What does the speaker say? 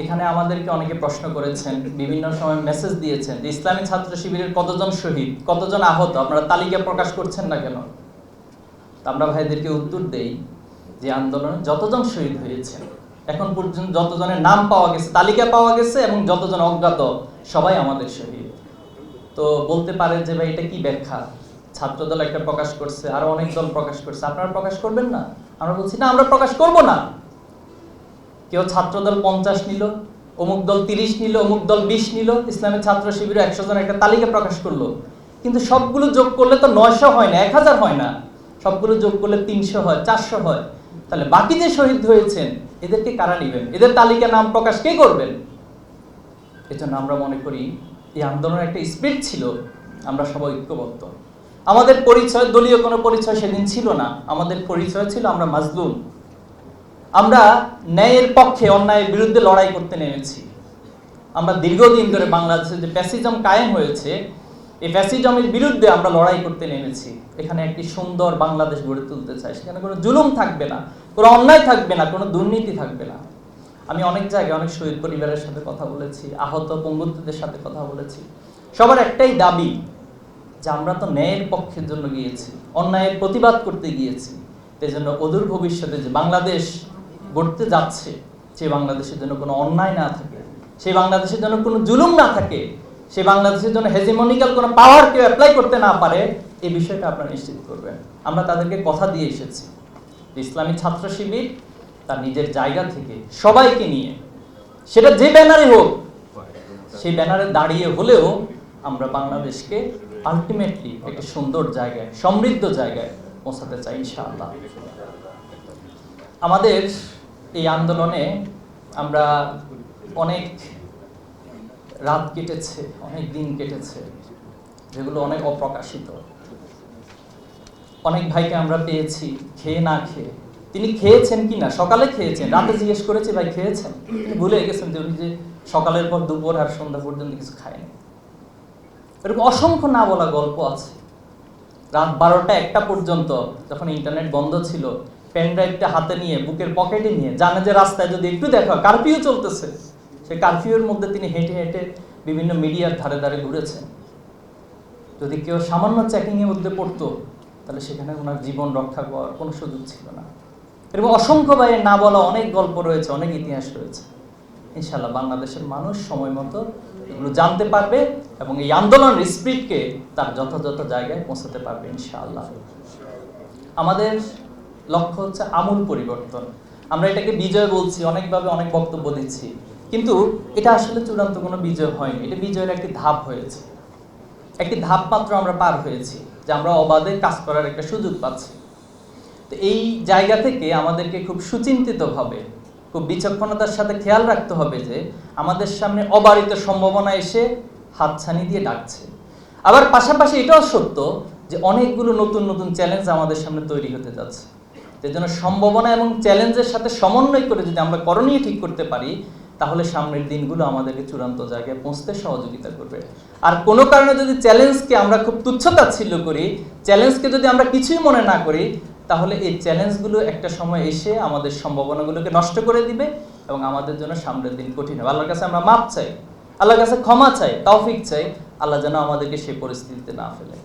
এখানে আমাদেরকে অনেকে প্রশ্ন করেছেন, বিভিন্ন সময় মেসেজ দিয়েছেন যে ইসলামী ছাত্র শিবিরের কতজন শহীদ, কতজন আহত, আপনারা তালিকা প্রকাশ করছেন না কেন? আমরা ভাইদেরকে উত্তর দেই যে আন্দোলনে যতজন শহীদ হয়েছে, এখন পর্যন্ত যতজনের নাম পাওয়া গেছে, তালিকা পাওয়া গেছে এবং যতজন অজ্ঞাত, সবাই আমাদের শহীদ। তো বলতে পারে যে ভাই এটা কি ব্যাখ্যা? ছাত্রদল একটা প্রকাশ করছে, আরও অনেক দল প্রকাশ করছে, আপনারা প্রকাশ করবেন না? আমরা বলছি, না, আমরা প্রকাশ করব না। কেউ ছাত্রদল পঞ্চাশ নিল, অমুক দল তিরিশ নিল, অমুক দল বিশ নিল ইসলামের ছাত্র শিবির একশো জন একটা তালিকা প্রকাশ করল। কিন্তু সবগুলো যোগ করলে তো নয়শো হয় না, এক হাজার হয় না। সবগুলো যোগ করলে তিনশো হয়, চারশো হয়। তাহলে বাকি যে শহীদ হয়েছেন, এদেরকে কারা নেবেন? এদের তালিকা নাম প্রকাশ কে করবেন? এজন্য আমরা মনে করি, এই আন্দোলনের একটা স্পিরিট ছিল, আমরা সবাই ঐক্যবদ্ধ। আমাদের পরিচয়, দলীয় কোনো পরিচয় সেদিন ছিল না। আমাদের পরিচয় ছিল আমরা মাজলুম। আমরা ন্যায়ের পক্ষে অন্যায়ের বিরুদ্ধে লড়াই করতে নেমেছি। আমরা দীর্ঘদিন ধরে বাংলাদেশে যে প্যাসিজম কায়েম হয়েছে, এই প্যাসিজমের বিরুদ্ধে আমরা লড়াই করতে নেমেছি। এখানে একটি সুন্দর বাংলাদেশ গড়ে তুলতে চাই। সেখানে কোনো জুলুম থাকবে না, কোনো অন্যায় থাকবে না, কোনো দুর্নীতি থাকবে না। আমি অনেক জায়গায় অনেক শহীদ পরিবারের সাথে কথা বলেছি, আহত পঙ্গুত্বদের সাথে কথা বলেছি। সবার একটাই দাবি যে আমরা তো ন্যায়ের পক্ষের জন্য গিয়েছি, অন্যায়ের প্রতিবাদ করতে গিয়েছি। এই জন্য অদূর ভবিষ্যতে যে বাংলাদেশ গড়তে যাচ্ছে সেই বাংলাদেশের জন্য কোনো অন্যায় না থাকে সেই বাংলাদেশের জন্য কোনো জুলুম না থাকে সেই বাংলাদেশের জন্য হেজিমনিক্যাল কোনো পাওয়ার কেউ অ্যাপ্লাই করতে না পারে এই বিষয়টা আপনারা নিশ্চিত করবেন। আমরা তাদেরকে কথা দিয়ে এসেছি। ইসলামী ছাত্র শিবির তার নিজের জায়গা থেকে সবাইকে নিয়ে, সেটা যে ব্যানারে হোক সেই ব্যানারে দাঁড়িয়ে হলেও আমরা বাংলাদেশকে আলটিমেটলি একটা সুন্দর জায়গায়, সমৃদ্ধ জায়গায় পৌঁছাতে চাই ইনশাআল্লাহ। আমাদের এই আন্দোলনে আমরা অনেক রাত কেটেছে, অনেক দিন কেটেছে, যেগুলো অনেক অপ্রকাশিত। অনেক ভাইকে আমরা পেয়েছি, খেয়ে না খেয়ে। তিনি খেয়েছেন কি না সকালে খেয়েছেন, রাতে জিজ্ঞেস করেছি, ভাই, খেয়েছেন? তিনি ভুলে গেছেন যে উনি যে সকালের পর দুপুর আর সন্ধ্যা পর্যন্ত কিছু খায়নি। এরকম অসংখ্য না বলা গল্প আছে। রাত বারোটা একটা পর্যন্ত যখন ইন্টারনেট বন্ধ ছিল পেন ড্রাইভটা হাতে নিয়ে, বুকের পকেটে নিয়ে জানে যে রাস্তায় যদি একটু দেখা কারফিউ চলতেছে। সেই কারফিউর মধ্যে তিনি হেঁটে হেঁটে বিভিন্ন মিডিয়ার ধারে ধারে ঘুরেছেন। যদি কেউ সামান্য চেকিং এর মধ্যে পড়তো, তাহলে সেখানে ওনার জীবন রক্ষা করার কোনো সুযোগ ছিল না। এরকম অসংখ্য ভাইয়ের না বলা অনেক গল্প রয়েছে, অনেক ইতিহাস রয়েছে। ইনশাল্লাহ বাংলাদেশের মানুষ সময় মতো এগুলো জানতে পারবে এবং এই আন্দোলনের স্পিডকে তার যথাযথ জায়গায় পৌঁছাতে পারবে ইনশাআল্লাহ। আমাদের লক্ষ্য হচ্ছে আমূল পরিবর্তন। আমরা এটাকে বিজয় বলছি, অনেকভাবে অনেক বক্তব্য দিচ্ছি। কিন্তু এটা আসলে চূড়ান্ত কোনো বিজয় হয়নি। এটা বিজয়ের একটি ধাপ হয়েছে। একটি ধাপ মাত্র আমরা পার হয়েছি, যে আমরা অবাধে কাজ করার একটা সুযোগ পাচ্ছি। তো এই জায়গা থেকে আমাদেরকে খুব সুচিন্তিতভাবে, খুব বিচক্ষণতার সাথে খেয়াল রাখতে হবে যে আমাদের সামনে অবারিত সম্ভাবনা এসে হাতছানি দিয়ে ডাকছে। আবার পাশাপাশি এটাও সত্য যে অনেকগুলো নতুন নতুন চ্যালেঞ্জ আমাদের সামনে তৈরি হতে যাচ্ছে। যে জন্য সম্ভাবনা এবং চ্যালেঞ্জের সাথে সমন্বয় করে যদি আমরা করণীয় ঠিক করতে পারি, তাহলে সামনের দিনগুলো আমাদেরকে চূড়ান্ত জায়গায় পৌঁছতে সহযোগিতা করবে। আর কোনো কারণে যদি চ্যালেঞ্জকে আমরা খুব তুচ্ছতাচ্ছিল্য করি, চ্যালেঞ্জকে যদি আমরা কিছুই মনে না করি, তাহলে এই চ্যালেঞ্জগুলো একটা সময় এসে আমাদের সম্ভাবনাগুলোকে নষ্ট করে দিবে এবং আমাদের জন্য সামনের দিন কঠিন হবে। আল্লাহর কাছে আমরা মাপ চাই, আল্লাহর কাছে ক্ষমা চাই, তৌফিক চাই, আল্লাহ যেন আমাদেরকে সেই পরিস্থিতিতে না ফেলে।